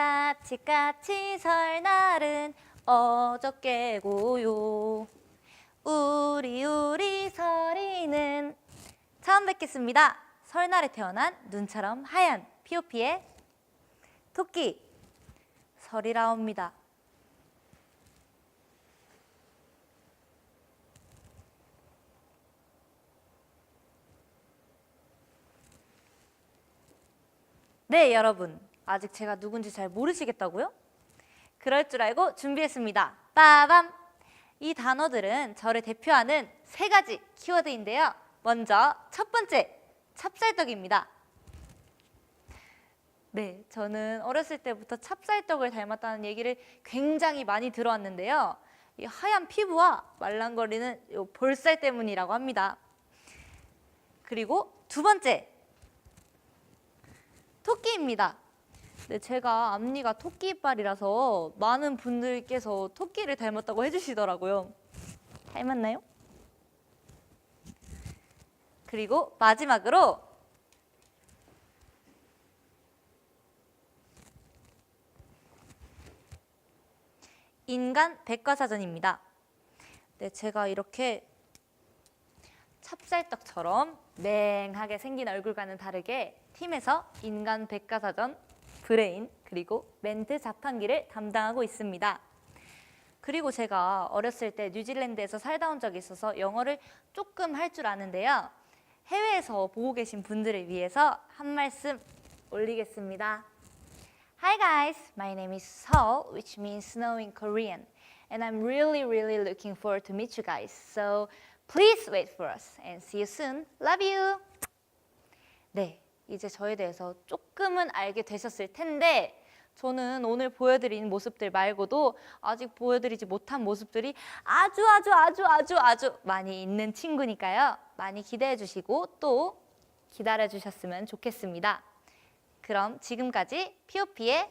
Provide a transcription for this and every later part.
까치까치 설날은 어저께고요. 우리 우리 설이는 처음 뵙겠습니다. 설날에 태어난 눈처럼 하얀 피오피의 토끼 설이라옵니다. 네, 여러분. 아직 제가 누군지 잘 모르시겠다고요? 그럴 줄 알고 준비했습니다. 빠밤! 이 단어들은 저를 대표하는 세 가지 키워드인데요. 먼저 첫 번째, 찹쌀떡입니다. 네, 저는 어렸을 때부터 찹쌀떡을 닮았다는 얘기를 굉장히 많이 들어왔는데요. 이 하얀 피부와 말랑거리는 이 볼살 때문이라고 합니다. 그리고 두 번째, 토끼입니다. 네, 제가 앞니가 토끼 이빨이라서 많은 분들께서 토끼를 닮았다고 해주시더라고요. 닮았나요? 그리고 마지막으로 인간 백과사전입니다. 네, 제가 이렇게 찹쌀떡처럼 맹하게 생긴 얼굴과는 다르게 팀에서 인간 백과사전, 브레인, 그리고 멘트 자판기를 담당하고 있습니다. 그리고 제가 어렸을 때 뉴질랜드에서 살다 온 적이 있어서 영어를 조금 할 줄 아는데요. 해외에서 보고 계신 분들을 위해서 한 말씀 올리겠습니다. Hi guys, my name is Seol, which means snow in Korean, and I'm really, really looking forward to meet you guys. So please wait for us and see you soon. Love you. 네, 이제 저에 대해서 조금은 알게 되셨을 텐데 저는 오늘 보여드린 모습들 말고도 아직 보여드리지 못한 모습들이 아주 아주 아주 아주 아주 많이 있는 친구니까요. 많이 기대해 주시고 또 기다려 주셨으면 좋겠습니다. 그럼 지금까지 피오피의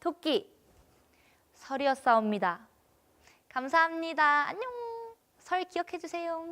토끼 설이었사옵니다. 감사합니다. 안녕. 설 기억해 주세요.